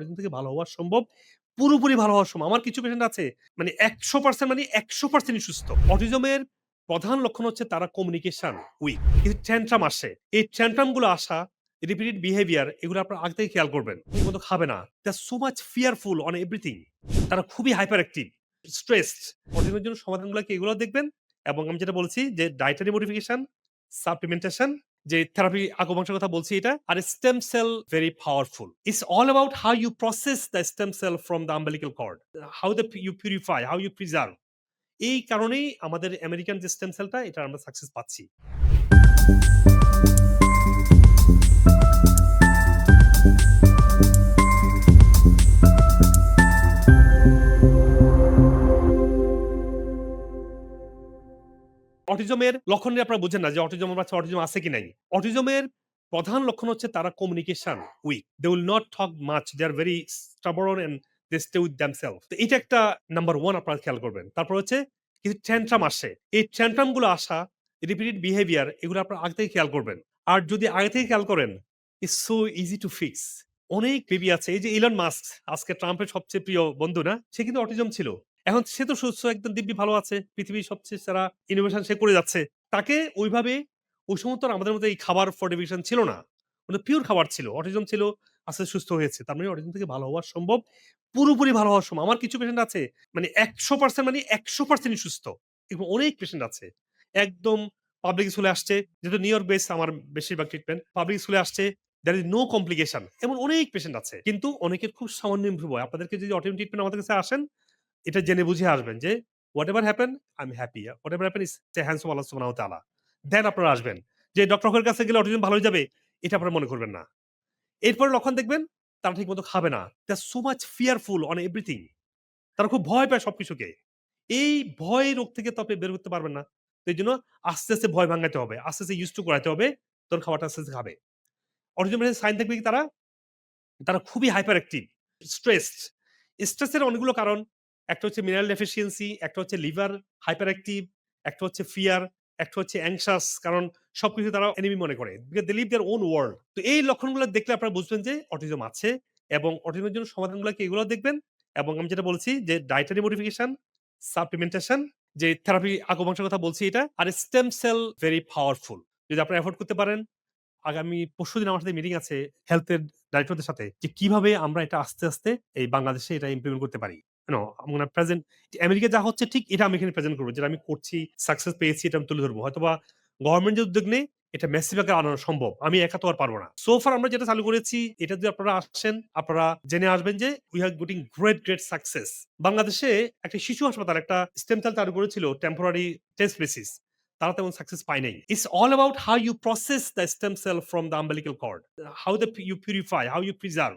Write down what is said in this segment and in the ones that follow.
Autism থেকে ভালো হওয়া সম্ভব, পুরোপুরি ভালো হওয়া সম্ভব। আমার কিছু পেশেন্ট আছে মানে একশো পার্সেন্ট মানে একশো পার্সেন্ট সুস্থ। অটিজমের প্রধান লক্ষণ হচ্ছে তারা কমিউনিকেশন উইক কিন্তু ট্যান্ট্রাম আসে। এই ট্যান্ট্রামগুলো আসা রিপিটেড বিহেভিয়ার এগুলো আপনার আগে থেকে খেয়াল করবেন। ঠিক মতো খাবে না। The so much fearful on everything তারা খুবই হাইপার অ্যাক্টিভ স্ট্রেসড অটিজমের জন্য সমাধানগুলো কি এগুলো দেখবেন। এবং আমি যেটা বলছি যে ডায়েটারি মডিফিকেশন সাপ্লিমেন্টেশন যে থেরাপি আগমাংসের কথা বলছি এটা, আর stem cell very powerful it's all about how you process the stem cell from the umbilical cord how the you purify how you preserve এই কারণেই আমাদের আমেরিকান যে স্টেম সেলটা এটা আমরা সাকসেস পাচ্ছি। অটিজমের লক্ষণ আপনারা বুঝেন না যে অটিজম বাচ্চা অটিজম আছে কি নাই। অটিজমের প্রধান লক্ষণ হচ্ছে তারা communication weak they will not talk much they are very stubborn and they stay with themselves তো এটা একটা নাম্বার ওয়ান আপনারা খেয়াল করবেন। তারপর হচ্ছে কিছু ট্যান্ট্রাম আসে। এই ট্যান্ট্রামগুলো আসা রিপিটেড বিহেভিয়ার এগুলো আপনারা আগে থেকে খেয়াল করবেন। আর যদি আগে থেকে খেয়াল করেন it's so easy to fix অনেক বেবি আছে, এই যে ইলন মাস্ক আজকে ট্রাম্পের সবচেয়ে প্রিয় বন্ধু না, সে কিন্তু অটিজম ছিল। এখন সে তো সুস্থ, একদম দিব্যি ভালো আছে। পৃথিবীর সবচেয়ে সারা ইনোভেশন সে করে যাচ্ছে। তাকে ওইভাবে, ওই সময় তো আমাদের মধ্যে এই খাবার ফর্টিফিকেশন ছিল না। মানে পিওর খাবার ছিল। অটিজম ছিল, আস্তে সুস্থ হয়েছে। তার মানে অটিজম থেকে ভালো হওয়া সম্ভব। পুরোপুরি ভালো হওয়া সম্ভব। আমার কিছু পেশেন্ট আছে মানে একশো পার্সেন্ট মানে একশো পার্সেন্ট সুস্থ। এবং অনেক পেশেন্ট আছে। একদম পাবলিক স্কুলে আসছে, যেহেতু নিউ ইয়র্ক বেস আমার বেশিরভাগ ট্রিটমেন্ট পাবলিক স্কুলে আসছে দ্যার ইজ নো কমপ্লিকেশন এমন অনেক পেশেন্ট আছে। কিন্তু অনেকের খুব সামান্য ইম্প্রুভ হয়। আপনাদেরকে যদি অটিজম ট্রিটমেন্ট আমাদের কাছে আসেন এটা জেনে বুঝে আসবেন যে whatever happen I am happy whatever happen is hands Allah সুবহানাহু তাআলা। দেন আপনারা আসবেন। যে ডক্টরের কাছে গেলে অটিজম ভালো হয়ে যাবে, এটা আপনারা মনে করবেন না। এরপরে লক্ষণ দেখবেন, তারা ঠিক মতো খাবে না। The so much fearful on everything তারা খুব ভয় পায় সবকিছুকে। এই ভয় রোগ থেকে তো আপনি বের করতে পারবেন না। এই জন্য আস্তে আস্তে ভয় ভাঙাতে হবে। আস্তে আস্তে ইউজ টু করাতে হবে। তোর খাবারটা আস্তে আস্তে খাবে। অটিজমের সাইন থাকবে কি তারা? তারা খুবই হাইপার অ্যাক্টিভ স্ট্রেসড স্ট্রেসের অনেকগুলো কারণ। একটা হচ্ছে মিনারেল ডেফিসিয়েন্সি একটা হচ্ছে লিভার হাইপার অ্যাক্টিভ একটা হচ্ছে ফিয়ার একটা হচ্ছে অ্যাংশাস কারণ সবকিছু তারা এনিমি মনে করে। They live their own world তো এই লক্ষণগুলো দেখলে আপনারা বুঝবেন যে অটিজম আছে এবং অটিজমের জন্য সমাধানগুলো কি এগুলো দেখবেন। এবং আমি যেটা বলছি যে ডায়েটারি মডিফিকেশন সাপ্লিমেন্টেশন যে থেরাপি আগমাংসের কথা বলছি এটা, আর স্টেম সেল ভেরি পাওয়ারফুল যদি আপনারা এফোর্ড করতে পারেন, আগামী পরশু দিন আমার সাথে মিটিং আছে হেলথের ডাইরেক্টরদের সাথে যে কীভাবে আমরা এটা আস্তে আস্তে এই বাংলাদেশে এটা ইমপ্লিমেন্ট করতে পারি। প্রেজেন্ট আমেরিকা যা হচ্ছে ঠিক এটা আমি এখানে প্রেজেন্ট করব। যেটা আমি করছি সাকসেস পেয়েছি, এটা আমি তুলে ধরবো। হয়তোবা গভর্নমেন্ট যে উদ্যোগ নেই, এটা মেসিভ আনানো সম্ভব। আমি একা তো আর পারব না। সোফার আমরা যেটা চালু করেছি, এটা যদি আপনারা আসেন, আপনারা জেনে আসবেন যে we have getting great great success বাংলাদেশে একটা শিশু হাসপাতাল, একটা স্টেম সেল চালু করেছিল টেম্পোরারি টেস্ট বেসিস তারা তেমন সাকসেস পায় নাই। It's all about how you process the stem cell from the umbilical cord how the you purify how you preserve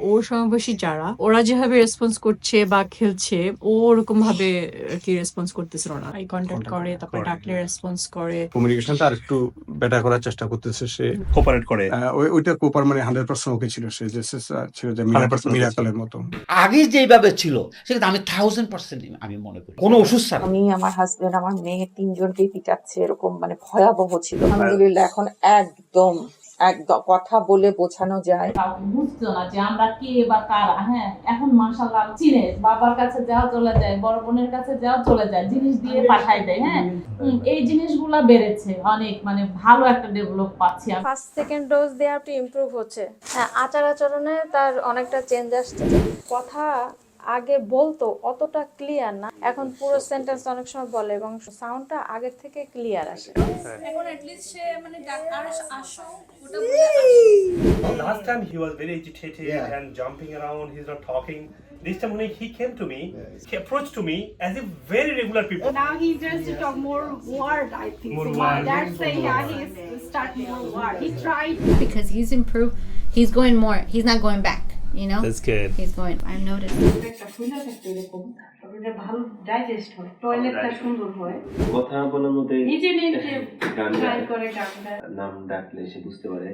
ওর সমবয়সী যারা ওরা যেভাবে রেসপন্স করছে বা খেলছে ও ওরকম ভাবে কি রেসপন্স করতেছিল না। আই কন্ট্যাক্ট করে তারপর ডাকলে হ্যাঁ। রেসপন্স করে। কমিউনিকেশনটা আর একটু বেটার করার চেষ্টা করতেছে সে। কোপারেট করে। ওই- ওইটা কোপার মানে হান্ড্রেড পার্সেন্ট ওকে ছিল সে যে ছিল যে 100% okay মিরাকলের মতো। আগে যেভাবে ছিল সেটা আমি থাউজেন্ড পার্সেন্ট আমি মনে করি। কোনো ওষুধ ছাড়া। আমি আমার হাজবেন্ড আমার মেয়ে তিনজনকেই পিটাচ্ছে এরকম মানে ভয়াবহ ছিল। আলহামদুলিল্লাহ এখন একদম এক কথা বলে বোঝানো যায়। বুঝতো না যে আমরা কে বা কারা? হ্যাঁ এখন মাশাল্লাহ চিনে। বাবার কাছে যাও চলে যায় বড় বোনের কাছে যাও চলে যায় জিনিস দিয়ে পাঠাই দেয় হ্যাঁ? এই জিনিসগুলা বেড়েছে অনেক মানে ভালো একটা ডেভেলপ পাচ্ছি আমি। ফার্স্ট সেকেন্ড ডোজ দেওয়া একটু ইমপ্রুভ হচ্ছে। হ্যাঁ আচার আচরণে তার অনেকটা চেঞ্জ আসছে। কথা আগে বলতো অতটা ক্লিয়ার না এখন পুরো সেন্টেন্স অনেক সময় বলে এবং সাউন্ডটা আগের থেকে ক্লিয়ার আসে এখন অ্যাটলিস্ট সে মানে ডাক- আসো ওটা Last time he was very agitated and jumping around, he's not talking. This time when he came to me, he approached to me as if very regular people. Now he just to talk more word, I think. More so word. That's why yeah, he's start more word. He tried. because he's improved. He's going more. He's not going back. You know. That's good. He's going. I've noticed. একটা এরকম ভালো digest হয় টয়লেটটা সুন্দর হয় কথা বলার মধ্যে নাম ডাকলে সে বুঝতে পারে